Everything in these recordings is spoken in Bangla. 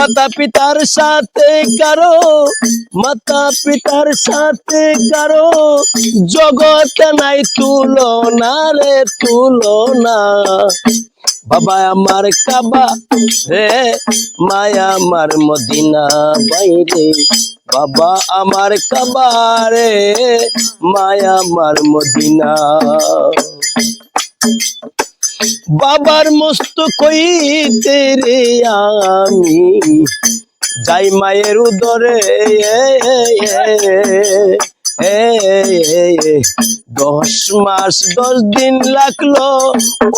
মাতা পিতার সাথে কারও মাতা পিতার সাথে কারও, জগতে নাই তুলনা রে, তুলনা। বাবা আমার কাবা রে, মায়া আমার মদিনা বাইরে। বাবা আমার কাবা রে, মায়া আমার মদিনা। বাবার মস্ত কইতে রে আমি। যাই মায়ের উদরে দশ মাস, দশ দিন লাগল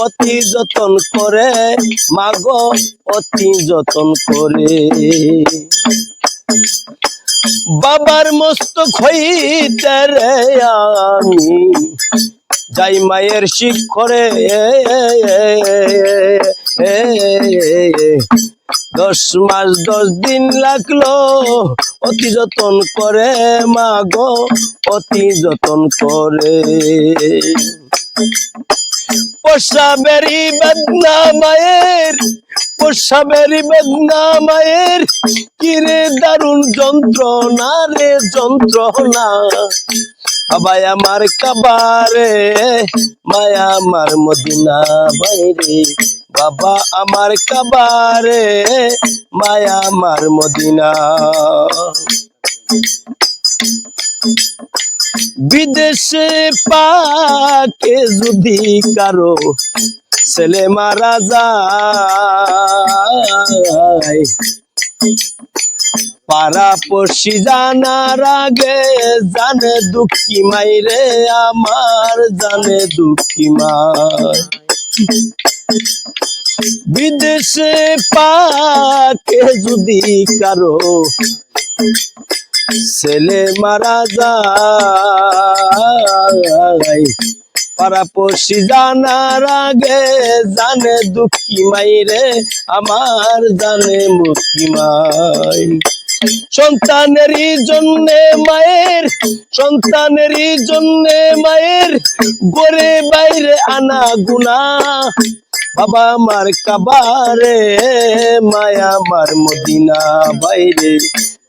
অতি যতন করে। মাগ, অতি যতন করে। বাবার মস্ত খইতে রে আমি। যাই মায়ের শিক্ষরে দশ মাস দশ দিন লাগল, অতি যতন করে মা গো, অতি যতন করে। পোষাবেরি বেদনা মায়ের পোষাবেরি বেদনা মায়ের, কিরে দারুণ যন্ত্রণা রে যন্ত্রণা। বাবা আমার কাবারে, মায়া আমার মদিনা বাইরে। বাবা আমার কাবারে, মায়া আমার মদিনা। বিদেশে পাকে যদি কারও ছেলে মারা যায় পাড়া পড়শি জানার আগে জানে দুঃখী মাইরে আমার, জানে দুঃখী মাই। বিদেশে পাকে যদি কারও ছেলে মারা যায় পাড়া পড়শি জানার আগে জানে দুঃখী মাইরে আমার জানে মুখী মাই। সন্তানেরই জন্যে মায়ের, সন্তানেরই জন্যে মায়ের গরে বাইরে আনা গুনা বাবা আমার কাবারে, মায়া আমার মদিনা বাইরে।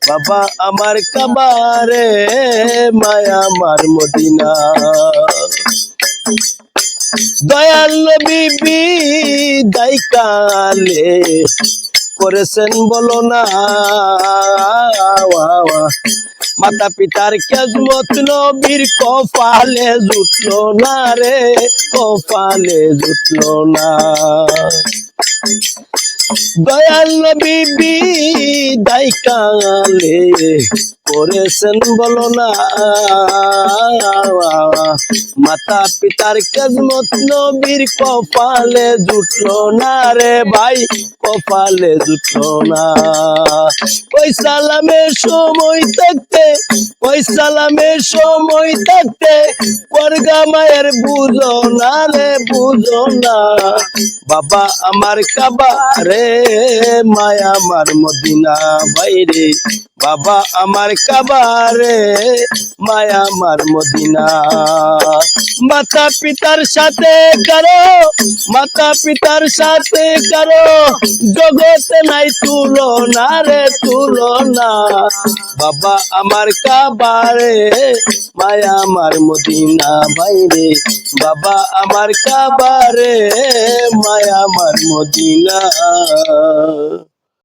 বাবা আমার কাবারে, মায়া আমার মদিনা। দয়াল বিবি দাইকালে করেছেন বলো না। মাতা পিতার কেজমত নবীর কপালে জুটলো না রে, কপালে জুটলো না। দয়াল নবী দাইকালে করেছেন বলো না। মাতা পিতার কেজমত নবীর কপালে জুটলো না রে ভাই, কপালে জুটলো না। ওই সালামের সময় থাকতে, ওই সালামের সময় থাকতে করগা মায়ের বুঝো না রে, বুঝো না। বাবা আমার কাবা রে মায়া আমার মদিনা বাইরে বাবা আমার কাবা রে মায়া আমার মদিনা। মাতা পিতার সাথে করো, মাতা পিতার সাথে করো। জগতে নাই তুলো না রে তুলো না বাবা আমার কাবারে, মায়া আমার মদিনা বাইরে বাবা আমার কাবারে, মায়া আমার মদিনা।